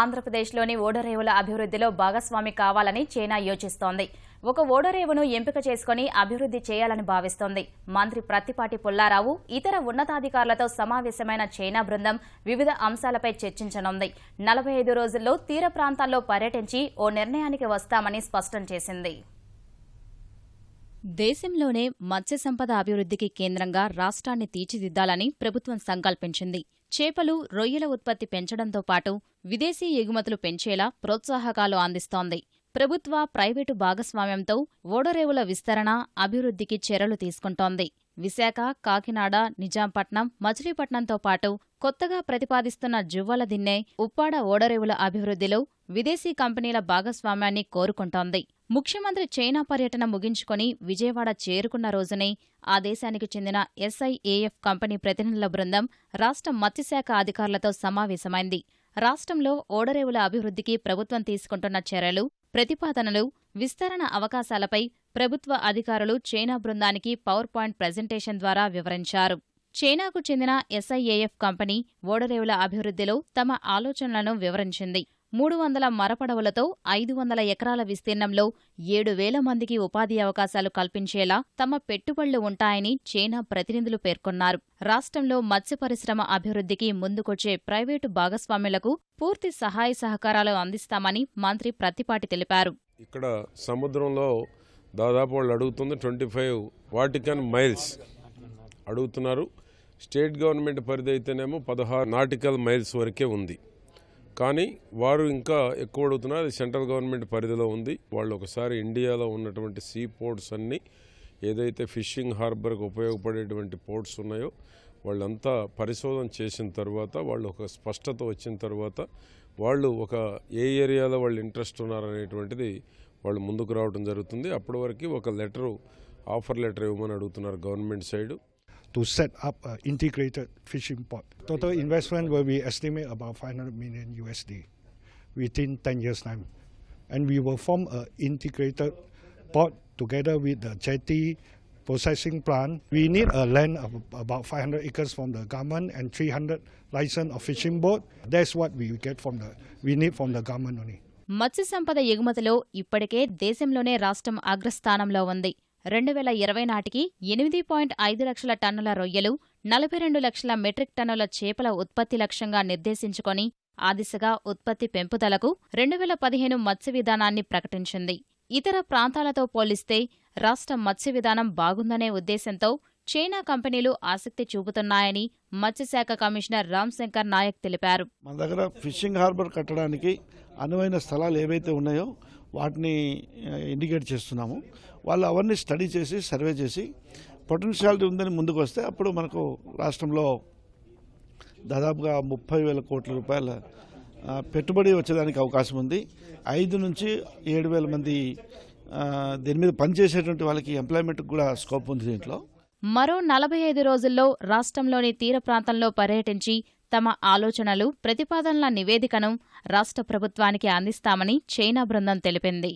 ఆంధ్రప్రదేశ్లోని ఓడరేవుల అభివృద్ధిలో భాగస్వామి కావాలని చైనా యోచిస్తోంది. ఒక ఓడరేవును ఎంపిక చేసుకుని అభివృద్ధి చేయాలని భావిస్తోంది. మంత్రి ప్రత్తిపాటి పుల్లారావు ఇతర ఉన్నతాధికారులతో సమావేశమైన చైనా బృందం వివిధ అంశాలపై చర్చించనుంది. నలభై ఐదు రోజుల్లో తీర ప్రాంతాల్లో పర్యటించి ఓ నిర్ణయానికి వస్తామని స్పష్టం చేసింది. దేశంలోనే మత్స్య సంపద అభివృద్ధికి కేంద్రంగా రాష్ట్రాన్ని తీర్చిదిద్దాలని ప్రభుత్వం సంకల్పించింది. చేపలు రొయ్యల ఉత్పత్తి పెంచడంతో పాటు విదేశీ ఎగుమతులు పెంచేలా ప్రోత్సాహకాలు అందిస్తోంది. ప్రభుత్వ ప్రైవేటు భాగస్వామ్యంతో ఓడరేవుల విస్తరణ అభివృద్ధికి చర్యలు తీసుకుంటోంది. విశాఖ కాకినాడ నిజాంపట్నం మచిలీపట్నంతో పాటు కొత్తగా ప్రతిపాదిస్తున్న జువ్వల దిన్నె ఉప్పాడ ఓడరేవుల అభివృద్ధిలో విదేశీ కంపెనీల భాగస్వామ్యాన్ని కోరుకుంటోంది. ముఖ్యమంత్రి చైనా పర్యటన ముగించుకొని విజయవాడ చేరుకున్న రోజునే ఆ దేశానికి చెందిన ఎస్ఐఏఎఫ్ కంపెనీ ప్రతినిధుల బృందం రాష్ట్ర మత్స్యశాఖ అధికారులతో సమావేశమైంది. రాష్ట్రంలో ఓడరేవుల అభివృద్ధికి ప్రభుత్వం తీసుకుంటున్న చర్యలు ప్రతిపాదనలు విస్తరణ అవకాశాలపై ప్రభుత్వ అధికారులు చైనా బృందానికి పవర్ పాయింట్ ప్రజెంటేషన్ ద్వారా వివరించారు. చైనాకు చెందిన ఎస్ఐఏఎఫ్ కంపెనీ ఓడరేవుల అభివృద్ధిలో తమ ఆలోచనలను వివరించింది. మూడు వందల మరపడవలతో ఐదు వందల ఎకరాల విస్తీర్ణంలో ఏడు వేల మందికి ఉపాధి అవకాశాలు కల్పించేలా తమ పెట్టుబడులు ఉంటాయని చైనా ప్రతినిధులు పేర్కొన్నారు. రాష్ట్రంలో మత్స్య పరిశ్రమ అభివృద్ధికి ముందుకొచ్చే ప్రైవేటు భాగస్వాములకు పూర్తి సహాయ సహకారాలు అందిస్తామని మంత్రి ప్రత్తిపాటి తెలిపారు. ఇక్కడ సముద్రంలో దాదాపు వాళ్ళు అడుగుతుంది ట్వంటీ ఫైవ్ వాటికన్ మైల్స్ అడుగుతున్నారు. స్టేట్ గవర్నమెంట్ పరిధి అయితేనేమో పదహారు నాటికల్ మైల్స్ వరకే ఉంది. కానీ వారు ఇంకా ఎక్కువ అడుగుతున్నారు అది సెంట్రల్ గవర్నమెంట్ పరిధిలో ఉంది. వాళ్ళు ఒకసారి ఇండియాలో ఉన్నటువంటి సీ పోర్ట్స్ అన్నీ ఏదైతే ఫిషింగ్ హార్బర్కి ఉపయోగపడేటువంటి పోర్ట్స్ ఉన్నాయో వాళ్ళంతా పరిశోధన చేసిన తర్వాత వాళ్ళు ఒక స్పష్టత వచ్చిన తర్వాత వాళ్ళు ఒక ఏ ఏరియాలో వాళ్ళు ఇంట్రెస్ట్ ఉన్నారనేటువంటిది వాళ్ళు ముందుకు రావడం జరుగుతుంది. అప్పటి వరకు ఒక లెటరు ఆఫర్ లెటర్ ఇవ్వమని అడుగుతున్నారు government side. to set up an integrated fishing port. Total investment will be estimate about 500 million USD within 10 years time. And we will form an integrated port together with the jetty processing plant. We need a land of about 500 acres from the government and 300 license of fishing boat. That's what we get from the, we need from the government only. Matsya Sampada ఎగుమతిలో ఇప్పటికే దేశంలోనే రాష్ట్రం అగ్రస్థానంలో ఉంది రెండు వేల ఇరవై నాటికి ఎనిమిది పాయింట్ ఐదు లక్షల టన్నుల రొయ్యలు నలభై రెండు లక్షల మెట్రిక్ టన్నుల చేపల ఉత్పత్తి లక్ష్యంగా నిర్దేశించుకొని ఆ దిశగా ఉత్పత్తి పెంపుదలకు రెండు వేల పదిహేను మత్స్య విధానాన్ని ప్రకటించింది. ఇతర ప్రాంతాలతో పోలిస్తే రాష్ట్ర మత్స్య విధానం బాగుందనే ఉద్దేశంతో చైనా కంపెనీలు ఆసక్తి చూపుతున్నాయని మత్స్యశాఖ కమిషనర్ రామ్ శంకర్ నాయక్ తెలిపారు. మన దగ్గర ఫిషింగ్ హార్బర్ కట్టడానికి అనువైన స్థలాలు ఏవైతే ఉన్నాయో వాటిని ఇండికేట్ చేస్తున్నాము. వాళ్ళు అవన్నీ స్టడీ చేసి సర్వే చేసి పొటెన్షియాలిటీ ఉందని ముందుకు వస్తే అప్పుడు మనకు రాష్ట్రంలో దాదాపుగా ముప్పై వేల కోట్ల రూపాయల పెట్టుబడి వచ్చేదానికి అవకాశం ఉంది. ఐదు నుంచి ఏడు వేల మంది దీని మీద పనిచేసేటువంటి వాళ్ళకి ఎంప్లాయ్మెంట్కి కూడా స్కోప్ ఉంది దీంట్లో. మరో నలభై ఐదు రోజుల్లో రాష్ట్రంలోని తీర ప్రాంతంలో పర్యటించి తమ ఆలోచనలు ప్రతిపాదనల నివేదికను రాష్ట్ర ప్రభుత్వానికి అందిస్తామని చైనా బృందం తెలిపింది.